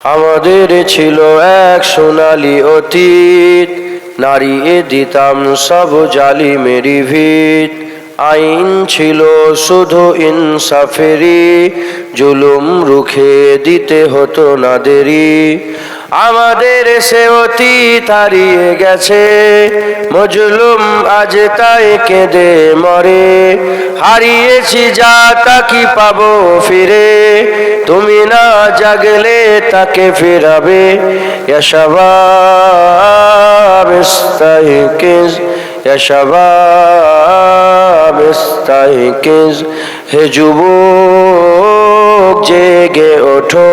আমাদের ছিল এক সোনালি অতীত নারিয়ে দিতাম সব জালি মেরি ভিত। আইন ছিল শুধু ইনসাফেরি জুলুম রুখে দিতে হতো না দেরি আমাদের সে অতীত হারিয়ে গেছে। মজলুম আজ তাই কেঁদে মরে। হারিয়েছি যা তাকি পাবো ফিরে? তুমি না জাগলে তাকে ফেরাবে। হে যুব জেগে ওঠো।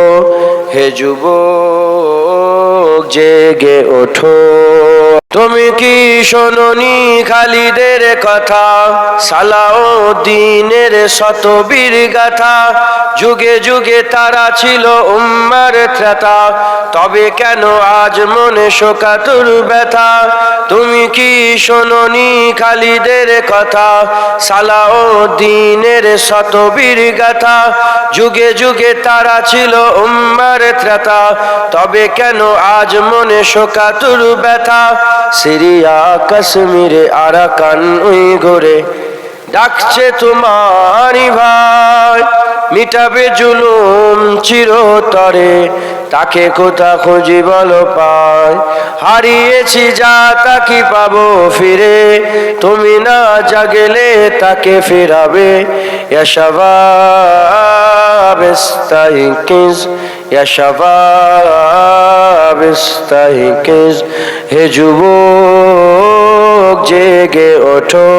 হে যুবক জেগে ওঠো। তুমি কি শোনি খালিদের কথা? সালাউদ্দিনের শতবীর গাথা। যুগে যুগে তারা ছিল উম্মার ত্রাতা। তবে কেন আজ মনে শোকাতুর ব্যথা? তুমি কি শোনি খালিদের কথা? সালাউদ্দিনের শতবীর গাথা। যুগে যুগে তারা ছিল উম্মার ত্রাতা। তবে কেন আজ মনে শোকাতুর ব্যথা? সিরিয়া কাশ্মীরে আরাকান উইঘুরে ডাকছে তোমারি ভাই, মিটাবে জুলুম চিরতরে। তাকে কোথা খুঁজি বল পাই। হারিয়েছি যা তাকে পাবো ফিরে। তুমি না জাগেলে তাকে ফেরাবে। এসবাব ইয়া শাবাব ইস্তাহিকিজ হে যুবক জেগে ওঠো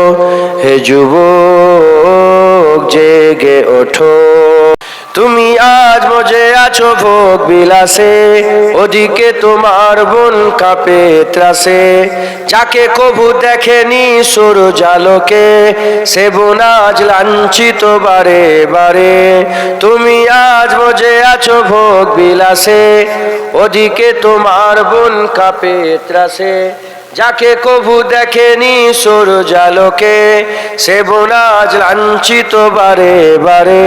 হে যুবক জেগে ওঠো। তুমি আ আজ মজে আছো ভোগ বিলাসে, ওদিকে তোমার বোন কাপে ত্রাসে। যাকে কবু দেখেনি সর জালকে সে বোন আজ লাঞ্ছিত বারে বারে। তুমি আজ মজে আছো ভোগ বিলাসে, ওদিকে তোমার বোন কাপে ত্রাসে। যাকে কবু দেখেনি সর জালোকে, সে বোনাজ লাঞ্ছিত বারে বারে।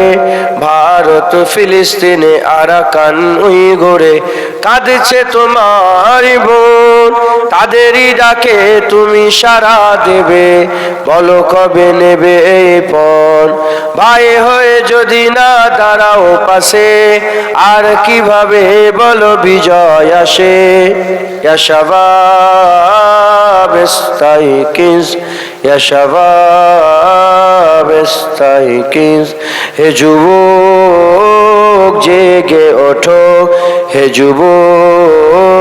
ভারত, ফিলিস্তিনে আরাকান উই ঘরে কাঁদছে তোমার বোন তাদেরই ডাকে তুমি সারা দেবে। বলো কবে নেবে এই পণ ভাই হয়ে যদি না দাঁড়াও পাশে, আর কীভাবে বলো বিজয় আসে? ইয়াশাবাব ইস্তাইকিস ইয়াশাবাব ইস্তাইকিস হে যুব জেগে ওঠো। হে যুবক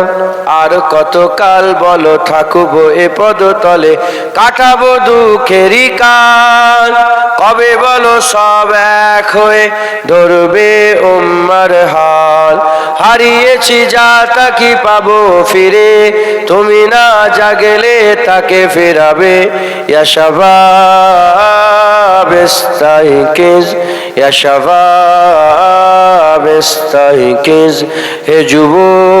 আর কতকাল বলো থাকব এ পদতলে? কাটাবো দুঃখেরই কাল। কবে বলো সব এক হয়ে ধরবে উম্মার হাল? হারিয়েছি যা তাকি পাবো ফিরে? তুমি না জাগেলে তাকে ফেরাবে। ইয়া শাবাব ইস্তাইকিজ, ইয়া শাবাব ইস্তাইকিজ। হে যুবক